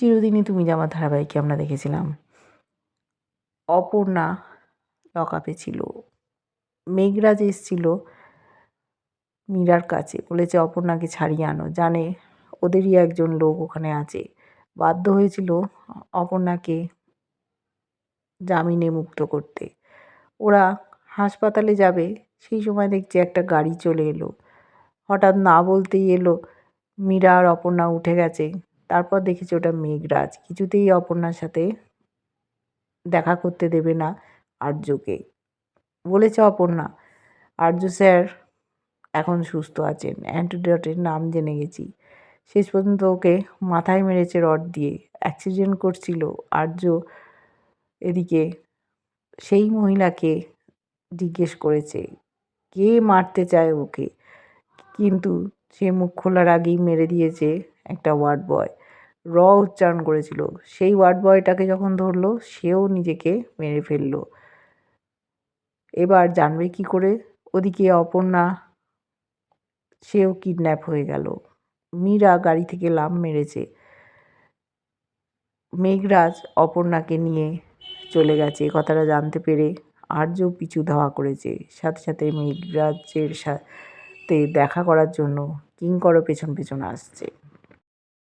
চিরদিনই তুমি আমার ধারাবাহিকে আমরা দেখেছিলাম। অপর্ণা লকআপে ছিল। মেঘরাজ এসেছিল মীরার কাছে। বলেছে, অপর্ণাকে ছাড়িয়ে আনো। জানে ওদেরই একজন লোক ওখানে আছে। বাধ্য হয়েছিল অপর্ণাকে জামিনে মুক্ত করতে। ওরা হাসপাতালে যাবে। সেই সময় দেখছি একটা গাড়ি চলে এলো। হঠাৎ না বলতেই এলো, মীরা আর অপর্ণা উঠে গেছে। তারপর দেখেছি ওটা মেঘরাজ। কিছুতেই অপর্ণার সাথে দেখা করতে দেবে না আর্যকে। বলেছে অপর্ণা, আর্য স্যার এখন সুস্থ আছেন। অ্যান্টিডটের নাম জেনে গেছি। শেষ পর্যন্ত ওকে মাথায় মেরেছে রড দিয়ে। অ্যাক্সিডেন্ট করছিল আর্য এদিকে। সেই মহিলাকে জিজ্ঞেস করেছে, কে মারতে চায় ওকে? কিন্তু সে মুখ খোলার আগেই মেরে দিয়েছে একটা ওয়ার্ড বয়। র উচ্চারণ করেছিল। সেই ওয়ার্ড বয়টাকে যখন ধরলো, সেও নিজেকে মেরে ফেলল। এবার জানবে কি করে? ওদিকে অপর্ণা, সেও কিডন্যাপ হয়ে গেল। মীরা গাড়ি থেকে লাফ মেরেছে। মেঘরাজ অপর্ণাকে নিয়ে চলে গেছে। কথাটা জানতে পেরে আর্য পিছু ধাওয়া করেছে। সাথে সাথে মেঘরাজের সাথে দেখা করার জন্য কিঙ্করও পেছন পেছন আসছে।